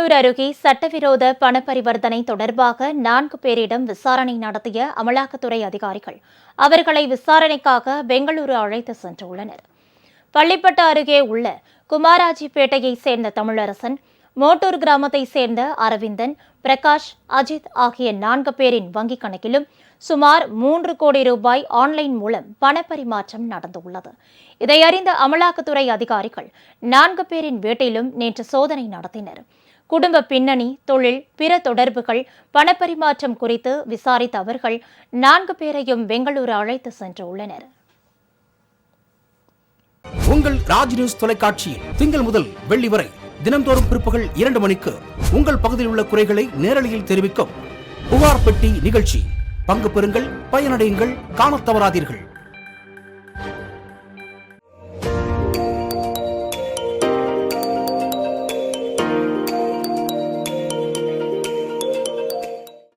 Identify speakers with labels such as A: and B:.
A: பெங்களூரு அருகே சட்டவிரோத பணப்பரிவர்த்தனை தொடர்பாக நான்கு பேரிடம் விசாரணை நடத்திய அமலாக்கத்துறை அதிகாரிகள். அவர்களை விசாரணைக்காக பெங்களூரு அழைத்து சென்றுள்ளனர். பள்ளிப்பட்டு அருகே உள்ள குமாராஜிப்பேட்டையைச் சேர்ந்த தமிழரசன் மோட்டூர் கிராமத்தைச் சேர்ந்த அரவிந்தன் பிரகாஷ் அஜித் ஆகிய நான்கு பேரின் வங்கிக் கணக்கிலும் சுமார் மூன்று கோடி ரூபாய் ஆன்லைன் மூலம் பணப்பரிமாற்றம் நடந்துள்ளது. இதை அறிந்த அமலாக்கத்துறை அதிகாரிகள் நான்கு பேரின் வீட்டிலும் நேற்று சோதனை நடத்தினர். குடும்ப பின்னணி தொழில் பிற தொடர்புகள் பணப்பரிமாற்றம் குறித்து விசாரித்த அவர்கள் நான்கு பேரையும் பெங்களூரு அழைத்து சென்றுள்ளனர்.
B: உங்கள் ராஜ் நியூஸ் தொலைக்காட்சியில் திங்கள் முதல் வெள்ளி வரை தினந்தோறும் பிற்பகல் இரண்டு மணிக்கு உங்கள் பகுதியில் உள்ள குறைகளை நேரலையில் தெரிவிக்கும் புகார் பெட்டி நிகழ்ச்சி. பங்கு பெறுங்கள் பயனடையுங்கள் காணத் தவறாதீர்கள்.